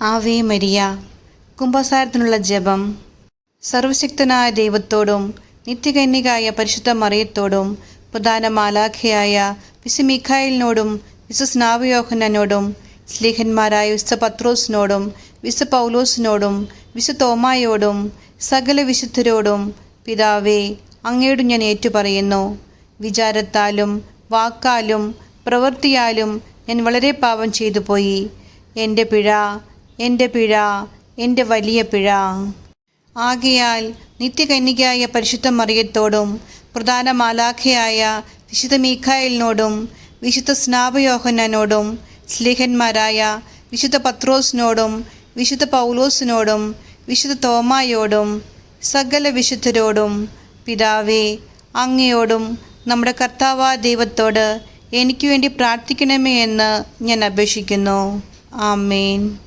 Ave Maria. കുംഭസാരത്തിനുള്ള ജപം. സർവശക്തനായ ദൈവത്തോടും നിത്യകന്യകായ പരിശുദ്ധ മറിയത്തോടും പ്രധാന മാലാഖയായ വിശു മിഖായിലിനോടും വിശു സ്നാവയോഹനോടും സ്ലീഹന്മാരായ വിശു പത്രോസിനോടും വിശു പൗലോസിനോടും വിശു തോമായോടും സകല വിശുദ്ധരോടും പിതാവേ അങ്ങയോട് ഞാൻ ഏറ്റുപറയുന്നു. വിചാരത്താലും വാക്കാലും പ്രവൃത്തിയാലും ഞാൻ വളരെ പാപം ചെയ്തു പോയി എന്റെ പിഴ എന്റെ പിഴ എന്റെ വലിയ പിഴ. ആകയാൽ നിത്യകന്യകയായ പരിശുദ്ധ മറിയത്തോടും പ്രധാന മാലാഖയായ വിശുദ്ധ മീഖായലിനോടും വിശുദ്ധ സ്നാപയോഹനോടും സ്ലേഹന്മാരായ വിശുദ്ധ പത്രോസിനോടും വിശുദ്ധ പൗലോസിനോടും വിശുദ്ധ തോമായോടും സകല വിശുദ്ധരോടും. പിതാവേ അങ്ങയോടും നമ്മുടെ കർത്താവ ദൈവത്തോട് എനിക്ക് വേണ്ടി പ്രാർത്ഥിക്കണമേ എന്ന് ഞാൻ അപേക്ഷിക്കുന്നു. ആമേൻ.